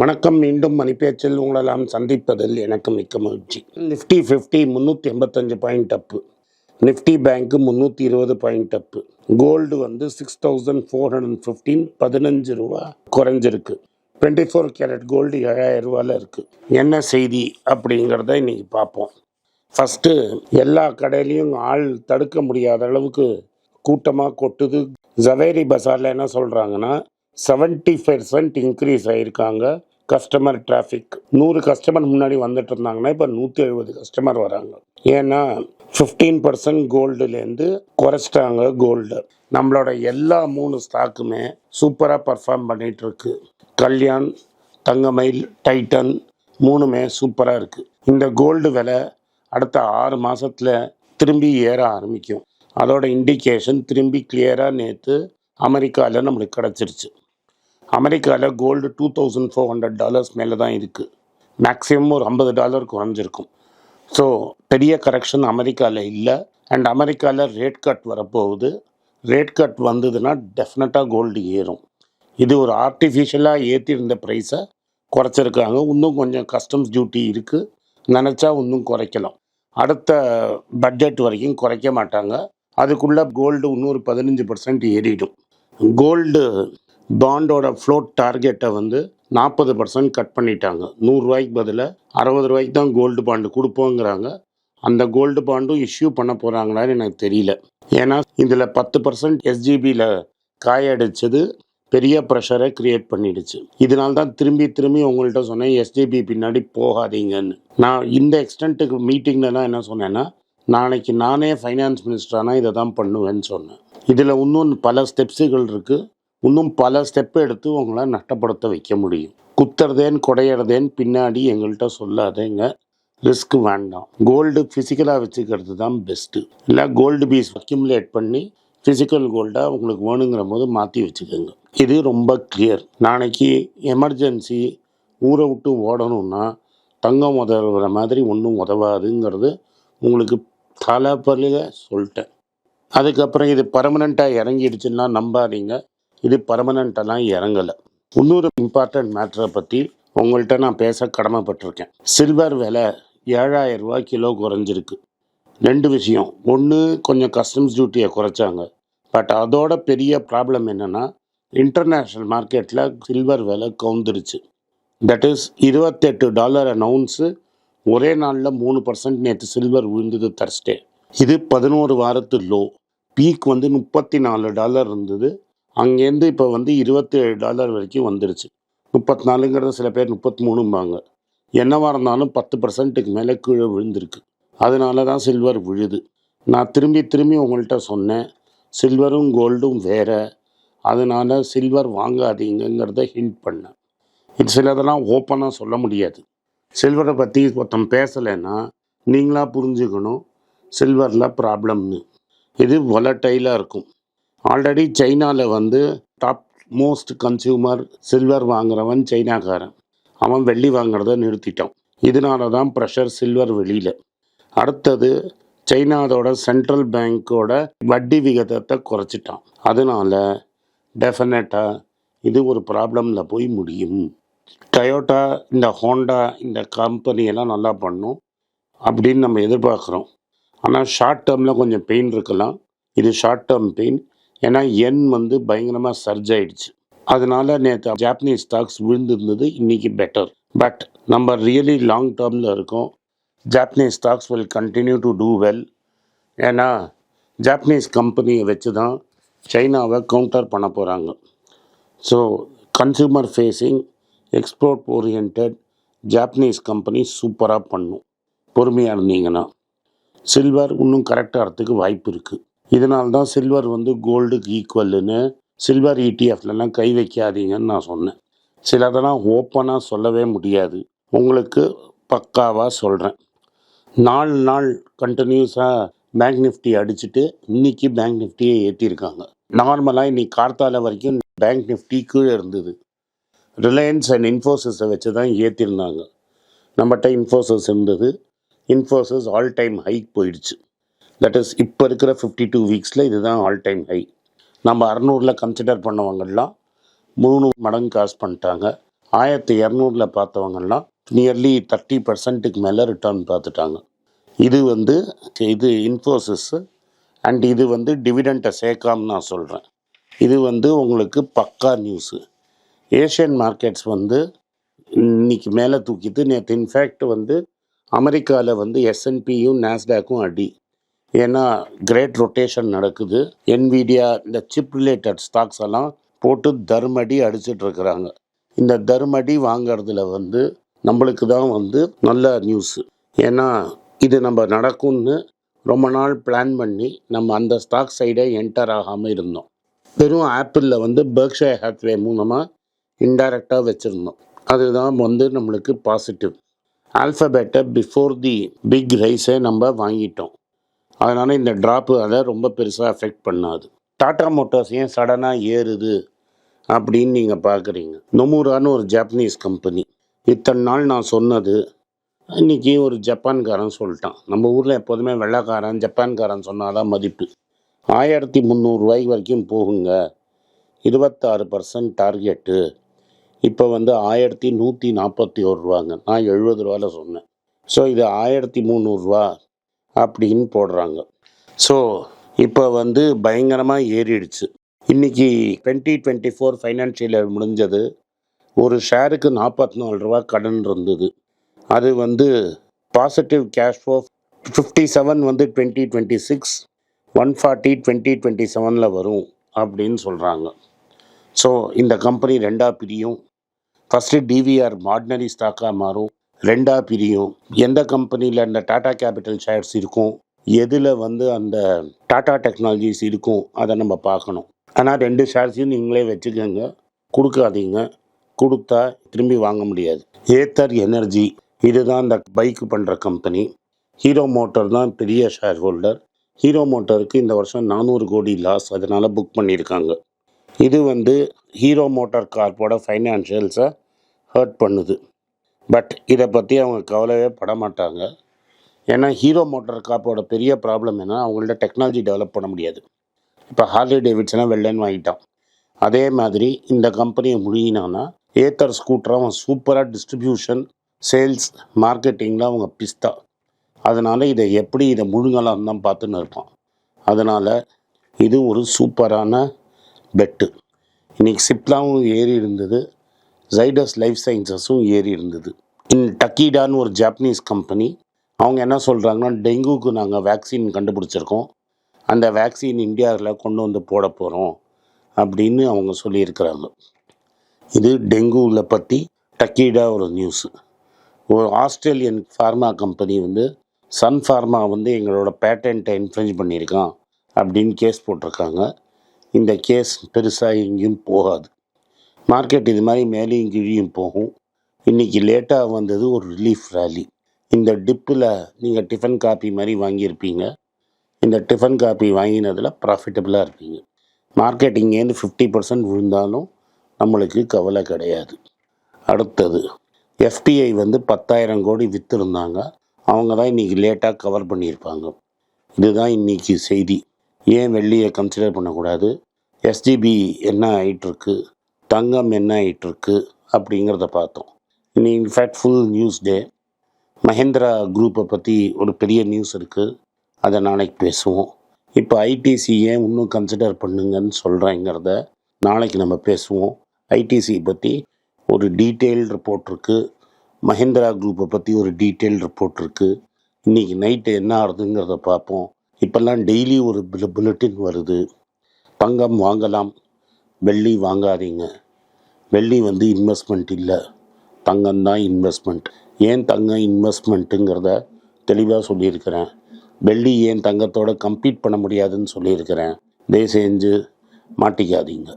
வணக்கம் மீண்டும் மணிப்பேச்சில் உங்களெல்லாம் சந்திப்பதில் எனக்கு மிக்க மகிழ்ச்சி. நிஃப்டி ஃபிஃப்டி முந்நூற்றி எண்பத்தஞ்சு பாயிண்ட் அப்பு நிஃப்டி பேங்க்கு முந்நூற்றி இருபது பாயிண்ட் அப்பு கோல்டு வந்து six thousand four hundred fifteen பதினஞ்சு ரூபா குறைஞ்சிருக்கு. டுவெண்ட்டி ஃபோர் கேரட் கோல்டு ஏழாயிரம் ரூபாயில் இருக்குது என்ன செய்தி அப்படிங்கிறத இன்றைக்கி பார்ப்போம். ஃபஸ்ட்டு எல்லா கடையிலையும் ஆள் தடுக்க முடியாத அளவுக்கு கூட்டமாக கொட்டுது. ஜவேரி பஸாரில் என்ன சொல்கிறாங்கன்னா செவன்ட்டி பெர்சன்ட் இன்க்ரீஸ் ஆகியிருக்காங்க கஸ்டமர் டிராஃபிக் நூறு கஸ்டமர் முன்னாடி வந்துட்டு இருந்தாங்கன்னா இப்போ நூற்றி எழுபது கஸ்டமர் வராங்க. ஏன்னா ஃபிஃப்டீன் பர்சன்ட் கோல்டுலேருந்து குறைச்சிட்டாங்க கோல்டு நம்மளோட எல்லா மூணு ஸ்டாக்குமே சூப்பராக பர்ஃபார்ம் பண்ணிகிட்ருக்கு இருக்கு கல்யாண் தங்கமயில் டைட்டன் மூணுமே சூப்பராக இருக்குது இந்த கோல்டு விலை அடுத்த ஆறு மாதத்தில் திரும்பி ஏற ஆரம்பிக்கும். அதோட இண்டிகேஷன் திரும்பி கிளியராக நேற்று அமெரிக்காவில் நம்மளுக்கு கிடச்சிருச்சு. அமெரிக்காவில் gold two thousand four hundred dollars மேலே தான் இருக்குது மேக்ஸிமம் ஒரு ஐம்பது டாலர் குறைஞ்சிருக்கும். ஸோ பெரிய கரெக்ஷன் அமெரிக்காவில் இல்லை. அண்ட் அமெரிக்காவில் ரேட் கட் வரப்போகுது. ரேட் கட் வந்ததுன்னா டெஃபினட்டாக கோல்டு ஏறும். இது ஒரு ஆர்டிஃபிஷியலாக ஏற்றிருந்த ப்ரைஸை குறைச்சிருக்காங்க. இன்னும் கொஞ்சம் கஸ்டம்ஸ் டியூட்டி இருக்குது நினச்சா இன்னும் குறைக்கலாம். அடுத்த பட்ஜெட் வரைக்கும் குறைக்க மாட்டாங்க. அதுக்குள்ளே கோல்டு இன்னொரு பதினஞ்சு பர்சன்ட் ஏறிடும். கோல்டு பாண்டோட ஃப்ளோட் டார்கெட்டை வந்து நாற்பது பர்சன்ட் கட் பண்ணிட்டாங்க. நூறுரூவாய்க்கு பதிலாக அறுபது ரூபாய்க்கு தான் கோல்டு பாண்டு கொடுப்போங்கிறாங்க. அந்த கோல்டு பாண்டும் இஷ்யூ பண்ண போகிறாங்களான்னு எனக்கு தெரியல. ஏன்னா இதில் பத்து பர்சன்ட் எஸ்ஜிபியில் காயடிச்சது பெரிய ப்ரெஷரை கிரியேட் பண்ணிடுச்சு. இதனால தான் திரும்பி திரும்பி உங்கள்கிட்ட சொன்னேன் எஸ்ஜிபி பின்னாடி போகாதீங்கன்னு. நான் இந்த எக்ஸ்டென்ட்டுக்கு மீட்டிங்லலாம் என்ன சொன்னேன்னா நாளைக்கு நானே ஃபைனான்ஸ் மினிஸ்டரானால் இதை தான் பண்ணுவேன்னு சொன்னேன். இதில் இன்னும் பல ஸ்டெப்ஸுகள் இருக்குது இன்னும் பல ஸ்டெப் எடுத்து உங்களை நஷ்டப்படுத்த வைக்க முடியும். குத்துறதேன் குடையிறதேன்னு பின்னாடி எங்கள்கிட்ட சொல்லாதேங்க. ரிஸ்க் வேண்டாம். கோல்டு ஃபிசிக்கலாக வச்சுக்கிறது தான் பெஸ்ட்டு இல்லை கோல்டு பீஸ் அக்யூமுலேட் பண்ணி ஃபிசிக்கல் கோல்டாக உங்களுக்கு வேணுங்கிற போது மாற்றி வச்சுக்கோங்க. இது ரொம்ப கிளியர் நாளைக்கு எமர்ஜென்சி ஊரை விட்டு ஓடணும்னா தங்கம் உதவுற மாதிரி ஒன்றும் உதவாதுங்கிறது உங்களுக்கு தலைப்பலில் சொல்லிட்டேன். அதுக்கப்புறம் இது பர்மனெண்ட்டாக இறங்கிடுச்சுன்னா நம்பாதீங்க. இது பர்மனண்ட்டெல்லாம் இறங்கலை. இன்னொரு இம்பார்ட்டன்ட் மேட்டரை பற்றி உங்கள்கிட்ட நான் பேச கடமைப்பட்டிருக்கேன். சில்வர் விலை ஏழாயிரம் ரூபா கிலோ குறைஞ்சிருக்கு. ரெண்டு விஷயம். ஒன்று கொஞ்சம் கஸ்டம்ஸ் டியூட்டியை குறைச்சாங்க. பட் அதோட பெரிய ப்ராப்ளம் என்னென்னா இன்டர்நேஷ்னல் மார்க்கெட்டில் சில்வர் விலை கவுந்துருச்சு. தட் இஸ் இருபத்தெட்டு டாலர் அனௌன்ஸு ஒரே நாளில் மூணு பர்சன்ட் நேற்று சில்வர் விழுந்தது தர்ஸ்டே இது பதினோரு வாரத்து லோ பீக் வந்து முப்பத்தி நாலு டாலர் இருந்தது. அங்கேருந்து இப்போ வந்து இருபத்தேழு டாலர் வரைக்கும் வந்துருச்சு. முப்பத்தி நாலுங்கிறது சில பேர் முப்பத்தி மூணும்பாங்க என்னவாக இருந்தாலும் பத்து பர்சன்ட்டுக்கு மேலே கீழே விழுந்திருக்கு. அதனால தான் சில்வர் விழுது. நான் திரும்பி திரும்பி உங்கள்கிட்ட சொன்னேன். சில்வரும் கோல்டும் வேற. அதனால் சில்வர் வாங்காதீங்கங்கிறத ஹிண்ட் பண்ணேன். இது சிலதெல்லாம் ஓப்பனாக சொல்ல முடியாது. சில்வரை பற்றி ஒருத்தன் பேசலைன்னா நீங்களாக புரிஞ்சுக்கணும். சில்வரில் ப்ராப்ளம்னு இது வொலட்டைலாக இருக்கும். ஆல்ரெடி சைனாவில் வந்து டாப் மோஸ்ட் கன்சியூமர் சில்வர் வாங்குறவன் சைனாக்காரன். அவன் வெள்ளி வாங்குறத நிறுத்திட்டான். இதனால தான் ப்ரெஷர் சில்வர் வெளியில். அடுத்தது சைனாதோட சென்ட்ரல் பேங்க்கோட வட்டி விகிதத்தை குறைச்சிட்டான். அதனால டெஃபினட்டாக இது ஒரு ப்ராப்ளமில் போய் முடியும். டயோட்டா இந்த ஹோண்டா இந்த கம்பெனியெல்லாம் நல்லா பண்ணும் அப்படின்னு நம்ம எதிர்பார்க்குறோம். ஆனால் ஷார்ட் டேர்மில் கொஞ்சம் பெயின் இருக்கலாம். இது ஷார்ட் டேர்ம் பெயின் ஏன்னா எண் வந்து பயங்கரமாக சர்ஜ் ஆயிடுச்சு. அதனால நேற்று ஜாப்பனீஸ் ஸ்டாக்ஸ் விழுந்திருந்தது இன்னைக்கு பெட்டர் பட் நம்ம ரியலி லாங் டேர்மில் இருக்கோம். Japanese stocks will continue to do well ஏன்னா ஜாப்பனீஸ் கம்பெனியை வச்சு தான் சைனாவை கவுண்டர் பண்ண போகிறாங்க so consumer facing export orient Japanese company சூப்பராக பண்ணும். பொறுமையாக இருந்தீங்கன்னா சில்வர் இன்னும் கரெக்டாக வாய்ப்பு இருக்குது இதனால தான் சில்வர் வந்து கோல்டுக்கு ஈக்குவல்னு சில்வர் இடிஎஃப்லலாம் கை வைக்காதீங்கன்னு நான் சொன்னேன். சிலதெல்லாம் ஓப்பனாக சொல்லவே முடியாது. உங்களுக்கு பக்காவாக சொல்கிறேன் நாலு நாள் கண்டினியூஸாக பேங்க் நிஃப்டி அடிச்சுட்டு இன்னைக்கு பேங்க் நிஃப்டியை ஏற்றிருக்காங்க நார்மலாக இன்னைக்கு கார்த்தால வரைக்கும் பேங்க் நிஃப்டி கீழே இருந்தது. ரிலையன்ஸ் அண்ட் இன்ஃபோசிஸை வச்சு தான் ஏற்றிருந்தாங்க நம்மகிட்ட இன்ஃபோசிஸ் இருந்தது. இன்ஃபோசிஸ் ஆல் டைம் ஹைக் போயிடுச்சு. லெட்டஸ் இஸ் இப்போ இருக்கிற ஃபிஃப்டி டூ வீக்ஸில் இதுதான் ஆல் டைம் ஹை நம்ம அறநூறில் கன்சிடர் பண்ணவங்கெல்லாம் மூணு மடங்கு காசு பண்ணிட்டாங்க. ஆயிரத்தி இரநூறில் பார்த்தவங்கெல்லாம் நியர்லி தேர்ட்டி பர்சன்ட்டுக்கு மேலே ரிட்டர்ன் பார்த்துட்டாங்க. இது வந்து இது இன்ஃபோசிஸ் அண்ட் இது வந்து டிவிடெண்ட்டை சேர்க்காம நான் சொல்கிறேன் இது வந்து உங்களுக்கு பக்கா நியூஸு ஏஷியன் மார்க்கெட்ஸ் வந்து இன்னைக்கு மேலே தூக்கிட்டு நேற்று இன்ஃபேக்ட் வந்து அமெரிக்காவில் வந்து எஸ்என்பியும் நாஸ்டாக்கும் அடி. ஏன்னா கிரேட் ரொட்டேஷன் நடக்குது. என்விடியா இந்த சிப் ரிலேட்டட் ஸ்டாக்ஸ் எல்லாம் போட்டு தர்மடி அடிச்சிட்டு இருக்கிறாங்க. இந்த தர்மடி வாங்கிறதுல வந்து நம்மளுக்கு தான் வந்து நல்ல நியூஸு ஏன்னா இது நம்ம நடக்கும்னு ரொம்ப நாள் பிளான் பண்ணி நம்ம அந்த ஸ்டாக் சைடை என்டர் ஆகாமல் இருந்தோம். வெறும் ஆப்பிளில் வந்து பெர்க்ஷே ஹேத்வே மூலமாக இன்டைரக்டாக வச்சுருந்தோம். அதுதான் வந்து நம்மளுக்கு பாசிட்டிவ் ஆல்ஃபபேட்டை பிஃபோர் தி பிக் ரைஸை நம்ம வாங்கிட்டோம். அதனால் இந்த ட்ராப்பு அதை ரொம்ப பெருசாக அஃபெக்ட் பண்ணாது. டாட்டா மோட்டார்ஸ் ஏன் சடனாக ஏறுது அப்படின்னு நீங்கள் பார்க்குறீங்க நொமூரான்னு ஒரு ஜாப்பனீஸ் கம்பெனி இத்தனை நாள் நான் சொன்னது இன்னைக்கு ஒரு ஜப்பான்காரன் சொல்லிட்டான். நம்ம ஊரில் எப்போதுமே வெள்ளைக்காரன் ஜப்பான்காரன் சொன்னாதான் மதிப்பு. ஆயிரத்தி முந்நூறுரூவாய்க்கு வரைக்கும் போகுங்க. இருபத்தாறு பர்சன்ட் டார்கெட்டு இப்போ வந்து ஆயிரத்தி நூற்றி நாற்பத்தி ஒரு ரூபாங்க. நான் எழுபது ரூபாவில் சொன்னேன். ஸோ இது ஆயிரத்தி முந்நூறுரூவா அப்படின்னு போடுறாங்க. ஸோ இப்போ வந்து பயங்கரமாக ஏறிடுச்சு. இன்னைக்கு twenty twenty four financial year முடிஞ்சது. ஒரு ஷேருக்கு நாற்பத்தி நாலு ரூபா கடன் இருந்தது. அது வந்து பாசிட்டிவ் கேஷ் ஃபோ ஃபிஃப்டி செவன் வந்து twenty twenty six one forty twenty twenty செவனில் வரும் அப்படின்னு சொல்கிறாங்க ஸோ இந்த கம்பெனி ரெண்டாக பிரியும். ஃபஸ்ட்டு டிவிஆர் ஆர்டினரி ஸ்டாக்காக மாறும். ரெண்டாக பிரியும். எந்த கம்பெனியில் அந்த டாடா கேபிட்டல் ஷேர்ஸ் இருக்கும் எதில் வந்து அந்த டாடா டெக்னாலஜிஸ் இருக்கும் அதை நம்ம பார்க்கணும். ஆனால் ரெண்டு ஷேர்ஸையும் நீங்களே வச்சுக்கோங்க கொடுக்காதீங்க கொடுத்தா திரும்பி வாங்க முடியாது. ஏத்தர் எனர்ஜி இதுதான் இந்த பைக் பண்ணுற கம்பெனி. ஹீரோ மோட்டர் தான் பெரிய ஷேர் ஹோல்டர். ஹீரோ மோட்டருக்கு இந்த வருஷம் நானூறு கோடி லாஸ் அதனால் புக் பண்ணியிருக்காங்க. இது வந்து ஹீரோ மோட்டார் கார்போட ஃபைனான்ஷியல்ஸை ஹர்ட் பண்ணுது. பட் இதை பற்றி அவங்க கவலையே பட மாட்டாங்க ஏன்னா ஹீரோ மோட்டார் காப்போட பெரிய ப்ராப்ளம் என்ன அவங்கள்ட்ட டெக்னாலஜி டெவலப் பண்ண முடியாது. இப்போ ஹார்லி டேவிட்ஸனை வெள்ளன்னு வாங்கிட்டான். அதே மாதிரி இந்த கம்பெனியை முழுகினான்னா ஏத்தர் ஸ்கூட்டரை அவன் சூப்பராக டிஸ்ட்ரிபியூஷன் சேல்ஸ் மார்க்கெட்டிங்கில் அவங்க பிஸ்தா. அதனால் இதை எப்படி இதை முழுங்கலாம் தான் பார்த்துன்னு இருப்பான். அதனால் இது ஒரு சூப்பரான பெட்டு. இன்றைக்கி சிப்லாவும் ஏறி இருந்தது. ஜைடஸ் லைஃப் சயின்சஸும் ஏறி இருந்தது. இன் டக்கீடான்னு ஒரு ஜாப்பனீஸ் கம்பெனி அவங்க என்ன சொல்கிறாங்கன்னா டெங்குக்கு நாங்கள் வேக்சின் கண்டுபிடிச்சிருக்கோம். அந்த வேக்சின் இந்தியாவில் கொண்டு வந்து போட போகிறோம் அப்படின்னு அவங்க சொல்லியிருக்கிறாங்க. இது டெங்குவில் பற்றி டக்கீடா ஒரு நியூஸு ஒரு ஆஸ்திரேலியன் ஃபார்மா கம்பெனி வந்து சன் ஃபார்மா வந்து எங்களோட பேட்டன்ட்டை இன்ஃப்ரெஞ்ச் பண்ணியிருக்கான் அப்படின்னு கேஸ் போட்டிருக்காங்க. இந்த கேஸ் பெருசாக எங்கேயும் போகாது. மார்க்கெட் இது மாதிரி மேலேயும் கீழியும் போகும். இன்றைக்கி லேட்டாக வந்தது ஒரு ரிலீஃப் ரேலி இந்த டிப்பில் நீங்கள் டிஃபன் காப்பி மாதிரி வாங்கியிருப்பீங்க. இந்த டிஃபன் காப்பி வாங்கினதில் ப்ராஃபிட்டபுளாக இருப்பீங்க. மார்க்கெட் இங்கேருந்து ஃபிஃப்டி பர்சன்ட் விழுந்தாலும் நம்மளுக்கு கவலை கிடையாது. அடுத்தது எஃப்டிஐ வந்து பத்தாயிரம் கோடி விற்றுருந்தாங்க அவங்க தான் இன்றைக்கி லேட்டாக கவர் பண்ணியிருப்பாங்க. இதுதான் இன்றைக்கி செய்தி. ஏன் வெள்ளியை கன்சிடர் பண்ணக்கூடாது? எஸ்டிபி என்ன ஆகிட்டுருக்கு தங்கம் என்ன ஆகிட்டுருக்கு அப்படிங்கிறத பார்த்தோம். இனி in fact full news day Mahindra குரூப்பை பற்றி ஒரு பெரிய நியூஸ் இருக்குது அதை நாளைக்கு பேசுவோம். இப்போ ஐடிசி ஏன் இன்னும் கன்சிடர் பண்ணுங்கன்னு சொல்கிறேங்கிறத நாளைக்கு நம்ம பேசுவோம். ஐடிசி பற்றி ஒரு டீட்டெயில்டு ரிப்போர்ட் இருக்குது மஹேந்திரா குரூப்பை பற்றி ஒரு டீட்டெயில் ரிப்போர்ட் இருக்குது இன்றைக்கி நைட்டு என்ன ஆகுதுங்கிறத பார்ப்போம். இப்போல்லாம் டெய்லி ஒரு புல்லட்டின் வருது. தங்கம் வாங்கலாம். வெள்ளி வாங்காதீங்க. வெள்ளி வந்து இன்வெஸ்ட்மெண்ட் இல்லை. தங்கம் தான் இன்வெஸ்ட்மெண்ட் ஏன் தங்கம் இன்வெஸ்ட்மெண்ட்டுங்கிறத தெளிவாக சொல்லியிருக்கிறேன். வெள்ளி ஏன் தங்கத்தோட கம்ப்ளீட் பண்ண முடியாதுன்னு சொல்லியிருக்கிறேன். தயவு செஞ்சு மாட்டிக்காதீங்க.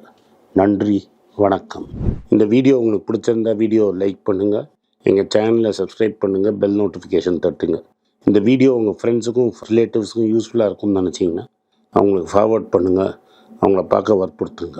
நன்றி வணக்கம். இந்த வீடியோ உங்களுக்கு பிடிச்சிருந்தா வீடியோ லைக் பண்ணுங்கள் எங்கள் சேனலை சப்ஸ்கிரைப் பண்ணுங்கள் பெல் நோட்டிஃபிகேஷன் தட்டுங்க. இந்த வீடியோ உங்கள் ஃப்ரெண்ட்ஸுக்கும் ரிலேட்டிவ்ஸுக்கும் யூஸ்ஃபுல்லாக இருக்கும்னு நினச்சிங்கன்னா அவங்களுக்கு ஃபார்வர்ட் பண்ணுங்கள் அவங்கள பார்க்க வற்புறுத்துங்க.